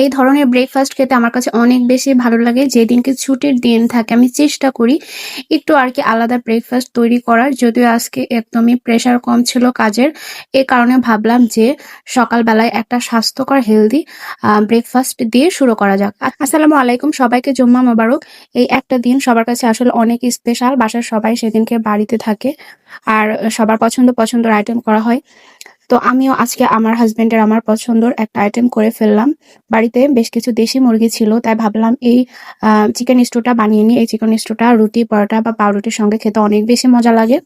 এই ধরনের ব্রেকফাস্ট খেতে আমার কাছে অনেক বেশি ভালো লাগে। যেদিনকে ছুটির দিন থাকে, আমি চেষ্টা করি একটু আর কি আলাদা ব্রেকফাস্ট তৈরি করার। যদিও আজকে একদমই প্রেশার কম ছিল কাজের এই কারণে ভাবলাম যে সকালবেলায় একটা স্বাস্থ্যকর হেলদি ব্রেকফাস্ট দিয়ে শুরু করা যাক। আসসালামু আলাইকুম, সবাইকে জুম্মা মোবারক। এই একটা দিন সবার কাছে আসলে অনেক স্পেশাল বাসার সবাই সেদিনকে বাড়িতে থাকে, আর সবার পছন্দ পছন্দের আইটেম করা হয়। তো আমিও আজকে আমার হাজবেন্ডের আমার পছন্দর একটা আইটেম করে ফেললাম। বাড়িতে বেশ কিছু দেশি মুরগি ছিল, তাই ভাবলাম এই চিকেন স্টুটা বানিয়ে নিই। এই চিকেন স্টুটা রুটি, পরোটা বা পাউরুটির সঙ্গে খেতে অনেক বেশি মজা লাগে।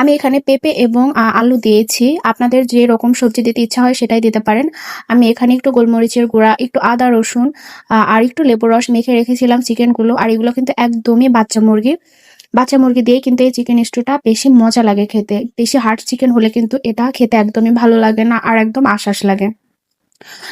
আমি এখানে পেঁপে এবং আলু দিয়েছি। আপনাদের যে রকম সবজি দিতে ইচ্ছা হয় সেটাই দিতে পারেন। আমি এখানে একটু গোলমরিচের গুঁড়া, একটু আদা রসুন আর একটু লেবু রস মেখে রেখেছিলাম চিকেনগুলো আর এগুলো কিন্তু একদমই বাচ্চা মুরগি। বাচ্চা মুরগি দিয়ে কিন্তু এই চিকেন স্টুটা বেশি মজা লাগে খেতে। বেশি হার্ড চিকেন হলে কিন্তু এটা খেতে একদমই ভালো লাগে না আর একদম আশ্বাস লাগে।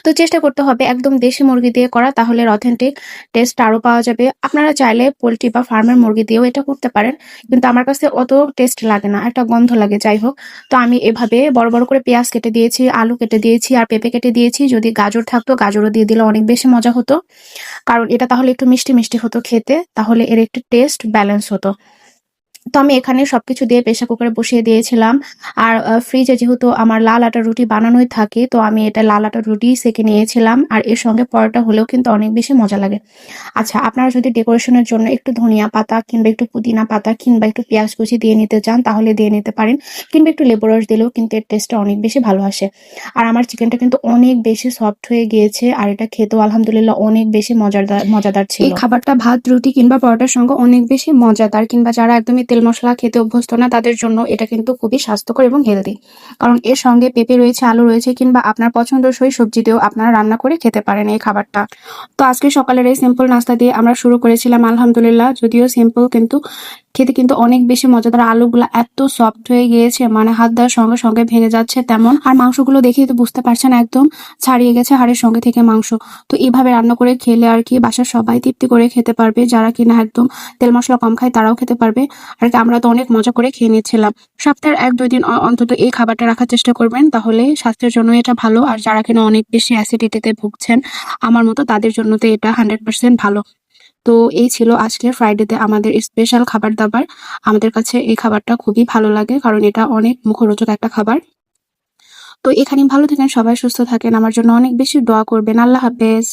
তো চেষ্টা করতে হবে একদম দেশি মুরগি দিয়ে করা, তাহলে অথেন্টিক টেস্ট আরও পাওয়া যাবে। আপনারা চাইলে পোলট্রি বা ফার্মের মুরগি দিয়েও এটা করতে পারেন, কিন্তু আমার কাছে অত টেস্ট লাগে না, একটা গন্ধ লাগে, যাই হোক। তো আমি এভাবে বড় বড় করে পেঁয়াজ কেটে দিয়েছি, আলু কেটে দিয়েছি, আর পেঁপে কেটে দিয়েছি, যদি গাজর থাকতো গাজরও দিয়ে দিলে অনেক বেশি মজা হতো। কারণ এটা তাহলে একটু মিষ্টি মিষ্টি হতো খেতে, তাহলে এর একটু টেস্ট ব্যালেন্স হতো। তো আমি এখানে সবকিছু দিয়ে প্রেসার কুকারে বসিয়ে দিয়েছিলাম। আর ফ্রিজে যেহেতু আমার লাল আটার রুটি বানানোই থাকে, তো আমি এটা লাল আটার রুটি সেকে নিয়েছিলাম। আর এর সঙ্গে পরোটা হলেও কিন্তু অনেক বেশি মজা লাগে। আচ্ছা আপনারা যদি ডেকোরেশনের জন্য একটু ধনিয়া পাতা কিংবা একটু পুদিনা পাতা কিংবা একটু পেঁয়াজ কুচি দিয়ে নিতে চান, তাহলে দিয়ে নিতে পারেন। কিংবা একটু লেবু রস দিলেও কিন্তু এর টেস্টটা অনেক বেশি ভালো আসে। আর আমার চিকেনটা কিন্তু অনেক বেশি সফট হয়ে গিয়েছে, আর এটা খেতেও আলহামদুলিল্লাহ অনেক বেশি মজাদার মজাদার ছিল। এই খাবারটা ভাত, রুটি কিংবা পরোটার সঙ্গে অনেক বেশি মজাদার, কিংবা যারা একদমই তেল মশলা খেতে অভ্যস্ত না, তাদের জন্য এটা কিন্তু খুবই স্বাস্থ্যকর এবং হেলদি কারণ এর সঙ্গে পেঁপে রয়েছে, আলু রয়েছে কিংবা আপনার পছন্দসই সবজি দিয়েও আপনারা রান্না করে খেতে পারেন এই খাবারটা। তো আজকে সকালের এই সিম্পল নাস্তা দিয়ে আমরা শুরু করেছিলাম, আলহামদুলিল্লাহ, যদিও সিম্পল কিন্তু খেতে কিন্তু অনেক বেশি মজাদার আলুগুলো এত সফট হয়ে গিয়েছে মানে হাত দেওয়ার সঙ্গে সঙ্গে ভেঙে যাচ্ছে তেমন। আর মাংসগুলো দেখেই তো বুঝতে পারছেন একদম ছাড়িয়ে গেছে হাড়ের সঙ্গে থেকে মাংস। তো এইভাবে রান্না করে খেলে আর কি বাসার সবাই তৃপ্তি করে খেতে পারবে। যারা কিনা একদম তেল মশলা কম খায় তারাও খেতে পারবে। আর কি আমরা তো অনেক মজা করে খেয়ে নিয়েছিলাম সপ্তাহের এক দুই দিন অন্তত এই খাবারটা রাখার চেষ্টা করবেন, তাহলে স্বাস্থ্যের জন্য এটা ভালো। আর যারা কিনা অনেক বেশি অ্যাসিডিটিতে ভুগছেন, আমার মতো তাদের জন্য তো এটা হান্ড্রেড পার্সেন্ট ভালো। তো এই ছিল আজকে ফ্রাইডেতে আমাদের স্পেশাল খাবার দাবার। আমাদের কাছে এই খাবারটা খুবই ভালো লাগে, কারণ এটা অনেক মুখরোচক একটা খাবার। তো এখানে ভালো থাকেন, সবাই সুস্থ থাকেন। আমার জন্য অনেক বেশি দোয়া করবেন। আল্লাহ হাফেজ।